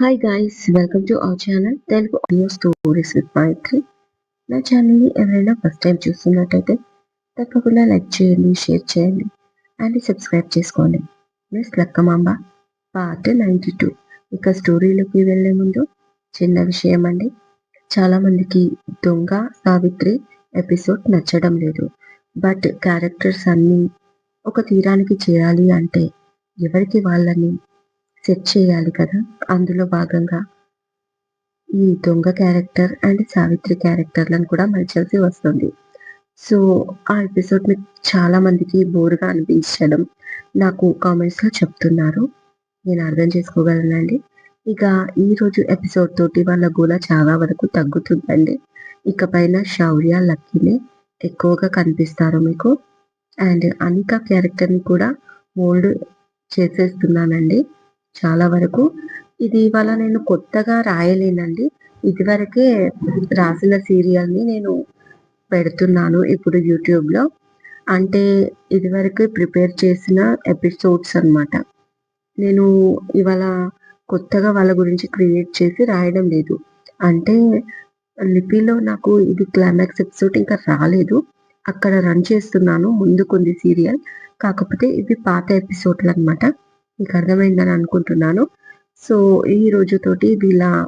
Hi guys welcome to our channel Telugu audio stories with Maithri నా ఛానల్ని ఎవరైనా first time చూస్తున్నట్టయితే తప్పకుండా లైక్ చేయండి షేర్ చేయండి అండ్ సబ్స్క్రైబ్ చేసుకోండి. Miss Lakkamamba part ninety two ఇక స్టోరీలోకి వెళ్ళే ముందు చిన్న విషయం అండి. చాలామందికి దొంగ సావిత్రి ఎపిసోడ్ నచ్చడం లేదు. బట్ క్యారెక్టర్స్ అన్నీ ఒక తీరానికి చేరాలి అంటే ఎవరికి వాళ్ళని సెట్ చేయాలి కదా. అందులో భాగంగా ఈ దొంగ క్యారెక్టర్ అండ్ సావిత్రి క్యారెక్టర్లను కూడా మలచాల్సి వస్తుంది. సో ఆ ఎపిసోడ్ మీకు చాలా మందికి బోర్గా అనిపించడం నాకు కామెంట్స్లో చెప్తున్నారు. నేను అర్థం చేసుకోగలనండి. ఇక ఈ రోజు ఎపిసోడ్ తోటి వాళ్ళ గోల చాలా వరకు తగ్గుతుందండి. ఇక పైన శౌర్య లక్కీనే ఎక్కువగా కనిపిస్తారు మీకు. అండ్ అనికా క్యారెక్టర్ని కూడా మోల్డ్ చేసేస్తున్నానండి. చాలా వరకు. ఇది ఇవాళ నేను కొత్తగా రాయలేనండి. ఇదివరకే రాసిన సీరియల్ని నేను పెడుతున్నాను ఇప్పుడు యూట్యూబ్లో. అంటే ఇదివరకు ప్రిపేర్ చేసిన ఎపిసోడ్స్ అనమాట నేను ఇవాళ కొత్తగా వాళ్ళ గురించి క్రియేట్ చేసి రాయడం లేదు. అంటే లిపిలో నాకు ఇది క్లైమాక్స్ ఎపిసోడ్ ఇంకా రాలేదు. అక్కడ రన్ చేస్తున్నాను. ముందుకుంది సీరియల్. కాకపోతే ఇవి పాత ఎపిసోడ్లు అనమాట మీకు అర్థమైందని అనుకుంటున్నాను. సో ఈ రోజుతోటి వీళ్ళ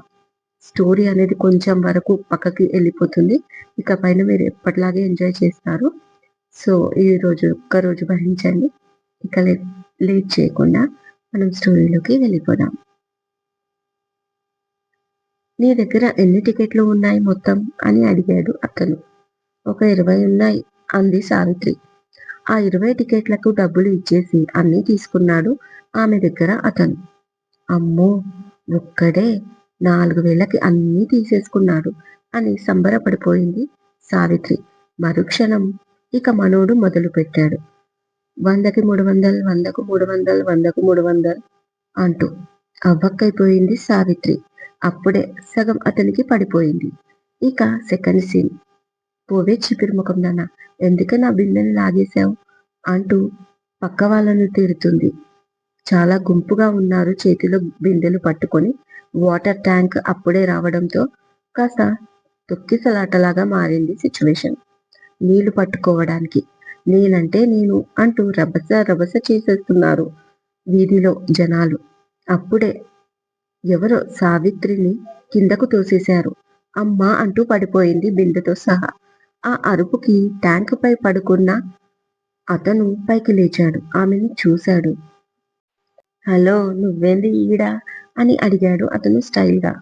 స్టోరీ అనేది కొంచెం వరకు పక్కకి వెళ్ళిపోతుంది. ఇక పైన మీరు ఎప్పటిలాగే ఎంజాయ్ చేస్తారు. సో ఈ రోజు ఒక్క రోజు భరించండి. ఇక లేట్ చేయకుండా మనం స్టోరీలోకి వెళ్ళిపోదాం. నీ దగ్గర ఎన్ని టికెట్లు ఉన్నాయి మొత్తం? అని అడిగాడు అతను. ఒక ఇరవై ఉన్నాయి అంది సావిత్రి. ఆ ఇరవై టికెట్లకు డబ్బులు ఇచ్చేసి అన్నీ తీసుకున్నాడు ఆమె దగ్గర అతను. అమ్మో ఒక్కడే నాలుగు వేలకి అన్నీ తీసేసుకున్నాడు అని సంబరపడిపోయింది సావిత్రి. మరుక్షణం ఇక మనోడు మొదలు పెట్టాడు వందకి మూడు వందలు వందకు మూడు వందలు వందకు మూడు వందలు అంటూ అవ్వక్కైపోయింది సావిత్రి. అప్పుడే సగం అతనికి పడిపోయింది. ఇక సెకండ్ సీన్. పోవే చిపిరి ముఖం నాన్న. ఎందుకు నా బిన్నెని లాగేశావు? అంటూ పక్క వాళ్ళను తీరుతుంది చాలా గుంపుగా ఉన్నారు చేతిలో బిందెలు పట్టుకొని. వాటర్ ట్యాంక్ అప్పుడే రావడంతో కాస్త తొక్కిసలాటలాగా మారింది సిచ్యువేషన్. నీళ్ళు పట్టుకోవడానికి. నేనంటే నేను అంటూ రభస రభస చేసేస్తున్నారు వీధిలో జనాలు. అప్పుడే ఎవరో సావిత్రిని కిందకు తోసేశారు. అమ్మా అంటూ పడిపోయింది బిందెతో సహా. ఆ అరుపుకి ట్యాంక్ పై పడుకున్న అతను పైకి లేచాడు. ఆమెను చూశాడు. హలో నువ్వేంది ఈడ? అని అడిగాడు అతను స్టైల్గా.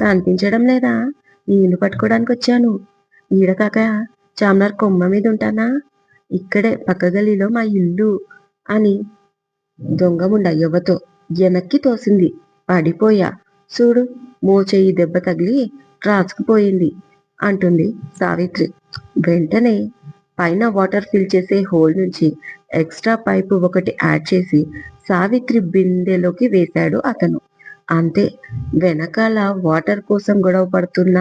కనిపించడం లేదా? నీళ్ళు పట్టుకోవడానికి వచ్చాను. ఈడ కాక చామ్నార్ కొమ్మ మీద ఉంటానా? ఇక్కడే పక్క గలీలో మా ఇల్లు అని దొంగముండ యువతో వెనక్కి తోసింది. పడిపోయా. చూడు మోచేయి దెబ్బ తగిలి రాసుకుపోయింది అంటుంది సావిత్రి. వెంటనే పైన వాటర్ ఫిల్ చేసే హోల్ నుంచి ఎక్స్ట్రా పైపు ఒకటి యాడ్ చేసి సావిత్రి బిందెలోకి వేశాడు అతను. అంతే వెనకాల వాటర్ కోసం గొడవ పడుతున్న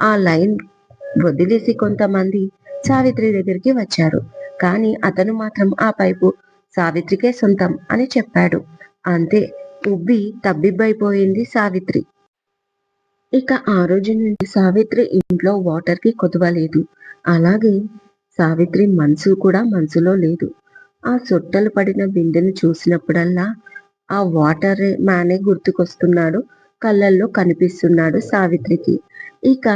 ఆ లైన్ వదిలేసి కొంతమంది సావిత్రి దగ్గరికి వచ్చారు. కానీ అతను మాత్రం ఆ పైపు సావిత్రికే సొంతం అని చెప్పాడు. అంతే ఉబ్బి తబ్బిబ్బైపోయింది సావిత్రి. ఇక ఆ రోజు నుండి సావిత్రి ఇంట్లో వాటర్కి కొదవలేదు అలాగే సావిత్రి మనసు కూడా మనసులో లేదు. ఆ సొట్టలు పడిన బిందెను చూసినప్పుడల్లా ఆ వాటర్ మ్యానే గుర్తుకొస్తున్నాడు. కళ్ళల్లో కనిపిస్తున్నాడు సావిత్రికి. ఇక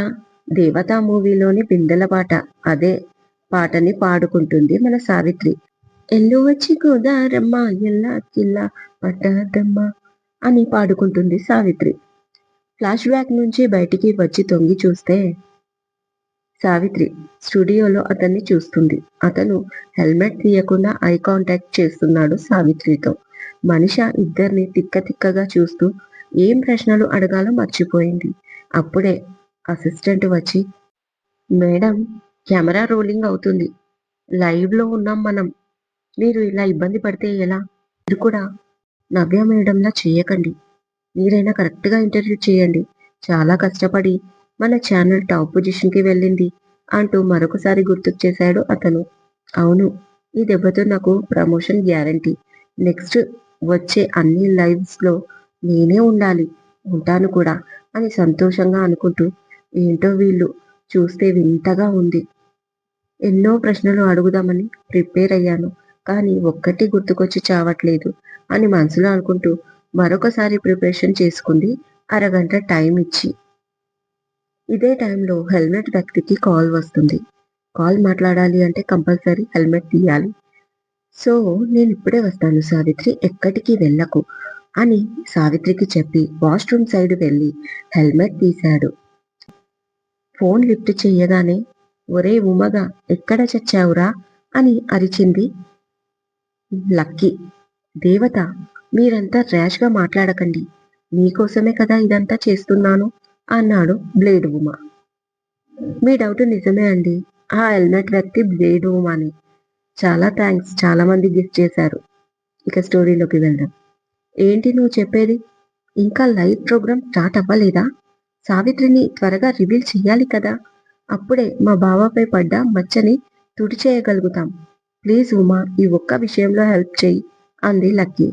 దేవతా మూవీలోని బిందెల పాట అదే పాటని పాడుకుంటుంది మన సావిత్రి. ఎల్లు వచ్చి గోదారమ్మ ఎల్లా కిల్లా పట్టదమ్మ అని పాడుకుంటుంది సావిత్రి. ఫ్లాష్ బ్యాక్ నుంచి బయటికి వచ్చి తొంగి చూస్తే సావిత్రి స్టూడియోలో అతన్ని చూస్తుంది. అతను హెల్మెట్ తీయకుండా ఐ కాంటాక్ట్ చేస్తున్నాడు సావిత్రితో. మనిష ఇద్దరిని తిక్క తిక్కగా చూస్తూ ఏం ప్రశ్నలు అడగాలో మర్చిపోయింది. అప్పుడే అసిస్టెంట్ వచ్చి మేడం కెమెరా రోలింగ్ అవుతుంది. లైవ్లో ఉన్నాం మనం. మీరు ఇలా ఇబ్బంది పడితే ఎలా? మీరు కూడా నవ్య మేడంలా చేయకండి. మీరైనా కరెక్ట్గా ఇంటర్వ్యూ చేయండి. చాలా కష్టపడి మన ఛానల్ టాప్ పొజిషన్కి వెళ్ళింది అంటూ మరొకసారి గుర్తుకు చేశాడు అతను. అవును ఈ దెబ్బతో నాకు ప్రమోషన్ గ్యారంటీ. నెక్స్ట్ వచ్చే అన్ని లైవ్స్లో నేనే ఉండాలి ఉంటాను కూడా అని సంతోషంగా అనుకుంటూ ఏంటో వీళ్ళు చూస్తే వింతగా ఉంది. ఎన్నో ప్రశ్నలు అడుగుదామని ప్రిపేర్ అయ్యాను కానీ ఒక్కటి గుర్తుకొచ్చి చావట్లేదు అని మనసులో అనుకుంటూ మరొకసారి ప్రిపరేషన్ చేసుకుంది. అరగంట టైం ఇచ్చి. ఇదే టైంలో హెల్మెట్ వ్యక్తికి కాల్ వస్తుంది. కాల్ మాట్లాడాలి అంటే కంపల్సరీ హెల్మెట్ తీయాలి. సో నేను ఇప్పుడే వస్తాను. సావిత్రి ఎక్కడికి వెళ్ళకు అని సావిత్రికి చెప్పి వాష్రూమ్ సైడ్ వెళ్ళి హెల్మెట్ తీశాడు. ఫోన్ లిఫ్ట్ చేయగానే ఒరే ఉమగా ఎక్కడ చచ్చావురా? అని అరిచింది లక్కీ. దేవత మీరంతా ర్యాష్గా మాట్లాడకండి. మీకోసమే కదా ఇదంతా చేస్తున్నాను అన్నాడు బ్లేడ్ ఉమా. మీ డౌట్ నిజమే అండి. ఆ హెల్మెట్ వ్యక్తి బ్లేడ్ ఉమాని. చాలా థ్యాంక్స్. చాలామంది గిఫ్ట్ చేశారు. ఇక స్టోరీలోకి వెళ్దాం. ఏంటి నువ్వు చెప్పేది? ఇంకా లైవ్ ప్రోగ్రామ్ స్టార్ట్ అవ్వలేదా? సావిత్రిని త్వరగా రివీల్ చెయ్యాలి కదా. అప్పుడే మా బావపై పడ్డ మచ్చని తుడిచేయగలుగుతాం. ప్లీజ్ ఉమా ఈ ఒక్క విషయంలో హెల్ప్ చేయి అంది లక్కీ.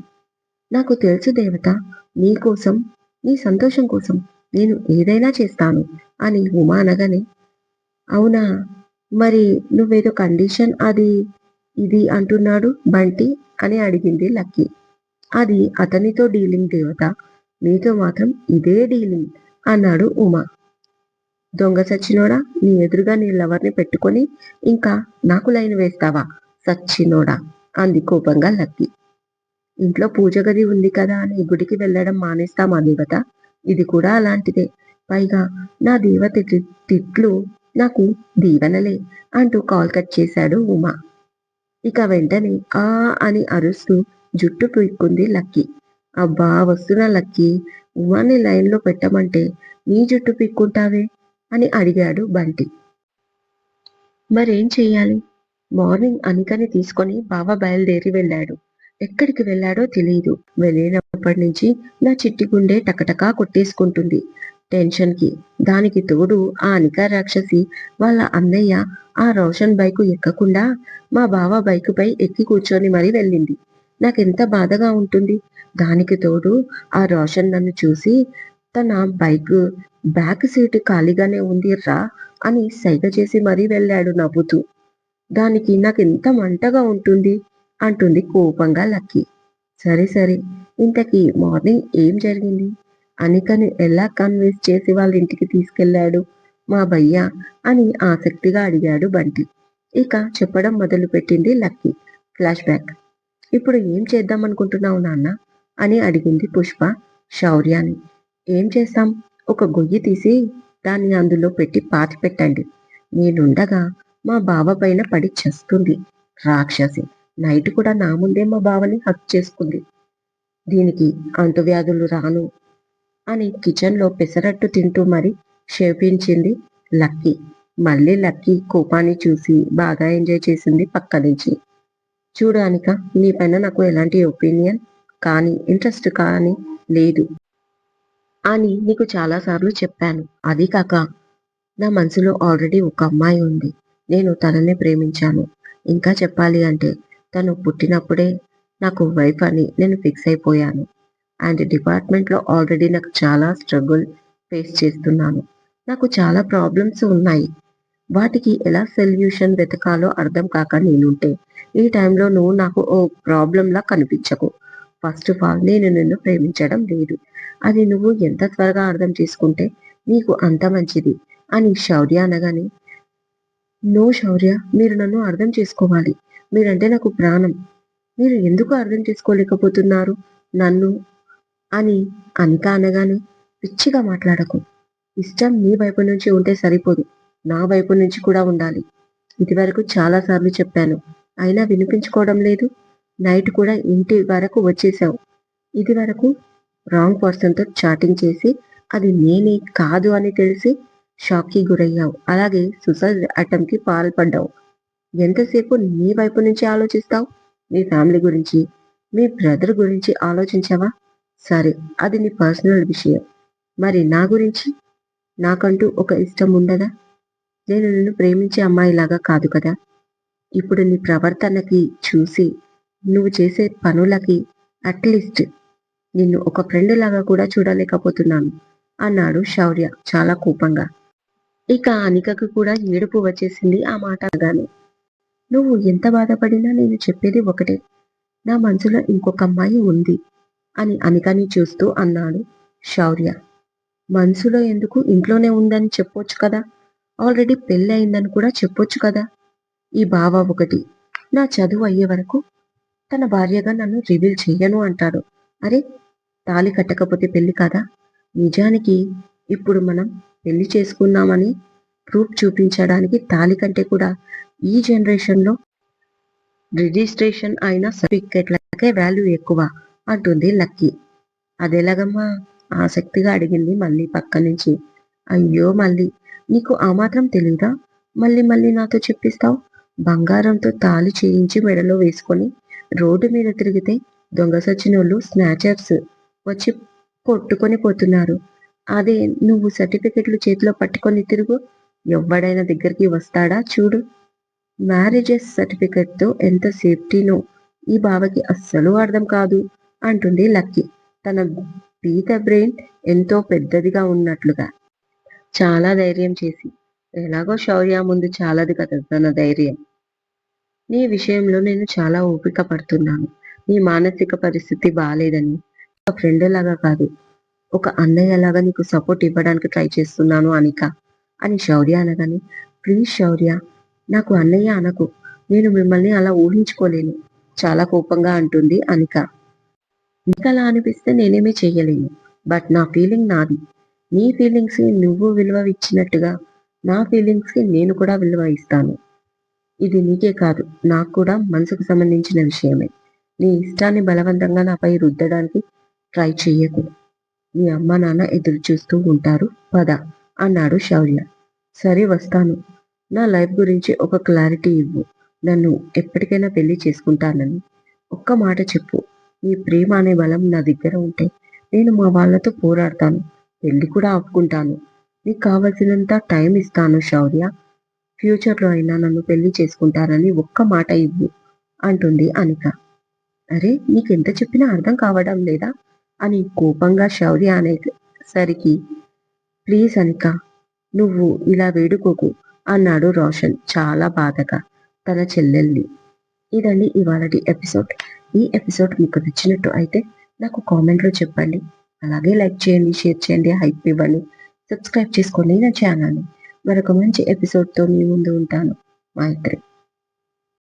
నాకు తెలుసు దేవత నీకోసం నీ సంతోషం కోసం నేను ఏదైనా చేస్తాను అని ఉమా అనగానే అవునా? మరి నువ్వేదో కండిషన్ అది ఇది అంటున్నాడు బంటి అని అడిగింది లక్కీ. అది అతనితో డీలింగ్ దేవత నీతో మాత్రం ఇదే డీలింగ్ అన్నాడు ఉమా. దొంగ సచ్చినోడా నీ ఎదురుగా నీ లవర్ని పెట్టుకొని ఇంకా నాకు లైన్ వేస్తావా? సచ్చినోడా అంది కోపంగా లక్కీ. ఇంట్లో పూజ గది ఉంది కదా అని గుడికి వెళ్ళడం మానేస్తామా దేవత? ఇది కూడా అలాంటిదే. పైగా నా దేవత తిట్లు నాకు దీవెనలే అంటూ కాల్ కట్ చేశాడు ఉమా. ఇక వెంటనే ఆ అని అరుస్తూ జుట్టు పీక్కుంది లక్కీ. అబ్బా వస్తున్నా లక్కీ. ఉమాని లైన్లో పెట్టమంటే నీ జుట్టు పీక్కుంటావే అని అడిగాడు బంటి. మరేం చేయాలి మార్నింగ్ అనికని తీసుకొని బావ బయలుదేరి వెళ్ళాడు. ఎక్కడికి వెళ్ళాడో తెలియదు వెళ్ళినప్పటి నుంచి నా చిట్టి గుండె టకటకా కొట్టేసుకుంటుంది. టెన్షన్కి. దానికి తోడు ఆ అనికా రాక్షసి వాళ్ళ అన్నయ్య ఆ రోషన్ బైకు ఎక్కకుండా మా బావ బైకు పై ఎక్కి కూర్చొని మరీ వెళ్ళింది. నాకెంత బాధగా ఉంటుంది. దానికి తోడు ఆ రోషన్ నన్ను చూసి తన బైక్ బ్యాక్ సీటు ఖాళీగానే ఉంది రా అని సైగ చేసి మరీ వెళ్ళాడు నవ్వుతూ. దానికి నాకెంత మంటగా ఉంటుంది. అంటుంది కోపంగా లక్కీ. సరే సరే ఇంతకీ మార్నింగ్ ఏం జరిగింది? అనికని ఎలా కన్విన్స్ చేసి వాళ్ళ ఇంటికి తీసుకెళ్ళాడు మా భయ్య అని ఆసక్తిగా అడిగాడు బంటి. ఇక చెప్పడం మొదలుపెట్టింది లక్కీ. Flash back. ఇప్పుడు ఏం చేద్దాం అనుకుంటున్నావు నాన్న? అని అడిగింది పుష్ప శౌర్యాన్ని ఏం చేస్తాం? ఒక గొయ్యి తీసి దాన్ని అందులో పెట్టి పాతి పెట్టండి. నేనుండగా మా బావ పైన పడి చస్తుంది. రాక్షసి. నైట్ కూడా నా ముందే మా బావని హక్ చేసుకుంది. దీనికి అంటువ్యాధులు రాను అని కిచెన్లో పెసరట్టు తింటూ మరి క్షేపించింది లక్కీ. మళ్ళీ లక్కీ కోపాన్ని చూసి బాగా ఎంజాయ్ చేసింది పక్క నుంచి. చూడు అనిక నీ పైన నాకు ఎలాంటి ఒపీనియన్ కానీ ఇంట్రెస్ట్ కానీ లేదు అని నీకు చాలాసార్లు చెప్పాను. అది కాక నా మనసులో ఆల్రెడీ ఒక అమ్మాయి ఉంది. నేను తననే ప్రేమించాను. ఇంకా చెప్పాలి అంటే తను పుట్టినప్పుడే నాకు వైఫ్ అని నేను ఫిక్స్ అయిపోయాను. అండ్ డిపార్ట్మెంట్లో ఆల్రెడీ నాకు చాలా స్ట్రగుల్ ఫేస్ చేస్తున్నాను. నాకు చాలా ప్రాబ్లమ్స్ ఉన్నాయి. వాటికి ఎలా సొల్యూషన్ వెతకాలో అర్థం కాక నేనుంటే ఈ టైంలో నువ్వు నాకు ఓ ప్రాబ్లంలా కనిపించకు. ఫస్ట్ ఆఫ్ ఆల్ నేను నిన్ను ప్రేమించడం లేదు. అది నువ్వు ఎంత త్వరగా అర్థం చేసుకుంటే నీకు అంత మంచిది అని శౌర్య అనగానే నో శౌర్య మీరు నన్ను అర్థం చేసుకోవాలి. మీరంటే నాకు ప్రాణం. మీరు ఎందుకు అర్థం చేసుకోలేకపోతున్నారు? నన్ను? అని అనిక అనగానే పిచ్చిగా మాట్లాడకు. ఇష్టం నీ వైపు నుంచి ఉంటే సరిపోదు. నా వైపు నుంచి కూడా ఉండాలి. ఇదివరకు చాలా సార్లు చెప్పాను. అయినా వినిపించుకోవడం లేదు. నైట్ కూడా ఇంటి వరకు వచ్చేసావు ఇది వరకు రాంగ్ పర్సన్తో చాటింగ్ చేసి అది నేనే కాదు అని తెలిసి షాక్కి గురయ్యావు. అలాగే సుసైడ్ అటెంప్ట్కి పాల్పడ్డావు. ఎంతసేపు నీ వైపు నుంచి ఆలోచిస్తావు? మీ ఫ్యామిలీ గురించి మీ బ్రదర్ గురించి ఆలోచించావా? సరే అది నీ పర్సనల్ విషయం. మరి నా గురించి? నాకంటూ ఒక ఇష్టం ఉండదా? నేను నిన్ను ప్రేమించే అమ్మాయిలాగా కాదు కదా? ఇప్పుడు నీ ప్రవర్తనకి చూసి నువ్వు చేసే పనులకి అట్లీస్ట్ నిన్ను ఒక ఫ్రెండ్ లాగా కూడా చూడలేకపోతున్నాను అన్నాడు శౌర్య చాలా కోపంగా. ఇక అనికకు కూడా ఏడుపు వచ్చేసింది ఆ మాట అనగానే. నువ్వు ఎంత బాధపడినా నేను చెప్పేది ఒకటే. నా మనసులో ఇంకొక అమ్మాయి ఉంది అని అనికని చూస్తూ అన్నాడు శౌర్య. మనసులో ఎందుకు ఇంట్లోనే ఉందని చెప్పొచ్చు కదా? ఆల్రెడీ పెళ్ళి అయిందని కూడా చెప్పొచ్చు కదా? ఈ బావ ఒకటి నా చదువు అయ్యే వరకు తన భార్యగా నన్ను రివీల్ చెయ్యను అంటాడు. అరే తాళి కట్టకపోతే పెళ్ళి కదా? నిజానికి ఇప్పుడు మనం పెళ్ళి చేసుకున్నామని ప్రూఫ్ చూపించడానికి తాళి కంటే కూడా ఈ జనరేషన్లో రిజిస్ట్రేషన్ అయిన సర్టిఫికెట్లకే వాల్యూ ఎక్కువ అంటుంది లక్కీ. అదెలాగమ్మా ఆసక్తిగా అడిగింది మళ్ళీ పక్క నుంచి. అయ్యో మళ్ళీ నీకు ఆ మాత్రం తెలియదా మళ్ళీ మళ్ళీ నాతో చెప్పిస్తావు? బంగారంతో తాళి చేయించి మెడలో వేసుకొని రోడ్డు మీద తిరిగితే దొంగ సచ్చినోళ్ళు స్నాచర్స్ వచ్చి కొట్టుకొని పోతున్నారు. అదే నువ్వు సర్టిఫికెట్లు చేతిలో పట్టుకొని తిరుగు. ఎవడైనా దగ్గరికి వస్తాడా? చూడు. మ్యారేజెస్ సర్టిఫికెట్తో ఎంత సేఫ్టీనో ఈ బావకి అస్సలు అర్థం కాదు అంటుంది లక్కీ. తన పీత బ్రెయిన్ ఎంతో పెద్దదిగా ఉన్నట్లుగా. చాలా ధైర్యం చేసి. ఎలాగో శౌర్య ముందు చాలదు కదా తన ధైర్యం. నీ విషయంలో నేను చాలా ఓపిక పడుతున్నాను. నీ మానసిక పరిస్థితి బాగాలేదని ఒక ఫ్రెండ్ లాగా కాదు. ఒక అన్నయ్య లాగా నీకు సపోర్ట్ ఇవ్వడానికి ట్రై చేస్తున్నాను అనిక. అని శౌర్య అనగానే ప్లీజ్ శౌర్య నాకు అన్నయ్య అనకు. నేను మిమ్మల్ని అలా ఊహించుకోలేను. చాలా కోపంగా అంటుంది అనిక. నీకు అలా అనిపిస్తే నేనేమీ చేయలేను బట్ నా ఫీలింగ్ నాది. నీ ఫీలింగ్స్కి నువ్వు విలువ ఇచ్చినట్టుగా నా ఫీలింగ్స్కి నేను కూడా విలువ ఇస్తాను. ఇది నీకే కాదు. నాకు కూడా మనసుకు సంబంధించిన విషయమే. నీ ఇష్టాన్ని బలవంతంగా నాపై రుద్దడానికి ట్రై చెయ్యకు. మీ అమ్మ నాన్న ఎదురు చూస్తూ ఉంటారు. పద అన్నాడు శౌర్య. సరే వస్తాను. నా లైఫ్ గురించి ఒక క్లారిటీ ఇవ్వు. నన్ను ఎప్పటికైనా పెళ్ళి చేసుకుంటానని. ఒక్క మాట చెప్పు. నీ ప్రేమ అనే బలం నా దగ్గర ఉంటే నేను మా వాళ్ళతో పోరాడతాను. పెళ్ళి కూడా ఆపుకుంటాను. నీకు కావలసినంత టైం ఇస్తాను శౌర్య. ఫ్యూచర్లో అయినా నన్ను పెళ్ళి చేసుకుంటారని ఒక్క మాట ఇవ్వు అంటుంది అనిక అరే నీకెంత చెప్పినా అర్థం కావడం లేదా? అని కోపంగా శౌర్య అనేసరికి ప్లీజ్ అనిక నువ్వు ఇలా వేడుకోకు. అన్నాడు రోషన్. చాలా బాధగా. తన చెల్లెల్ని. ఇదండి ఇవాళటి ఎపిసోడ్. ఈ ఎపిసోడ్ మీకు నచ్చినట్టు అయితే నాకు కామెంట్లో చెప్పండి. అలాగే లైక్ చేయండి షేర్ చేయండి హైప్ ఇవ్వండి. సబ్స్క్రైబ్ చేసుకోండి నా ఛానల్ని. మరొక మంచి ఎపిసోడ్తో మీ ముందు ఉంటాను. మైత్రి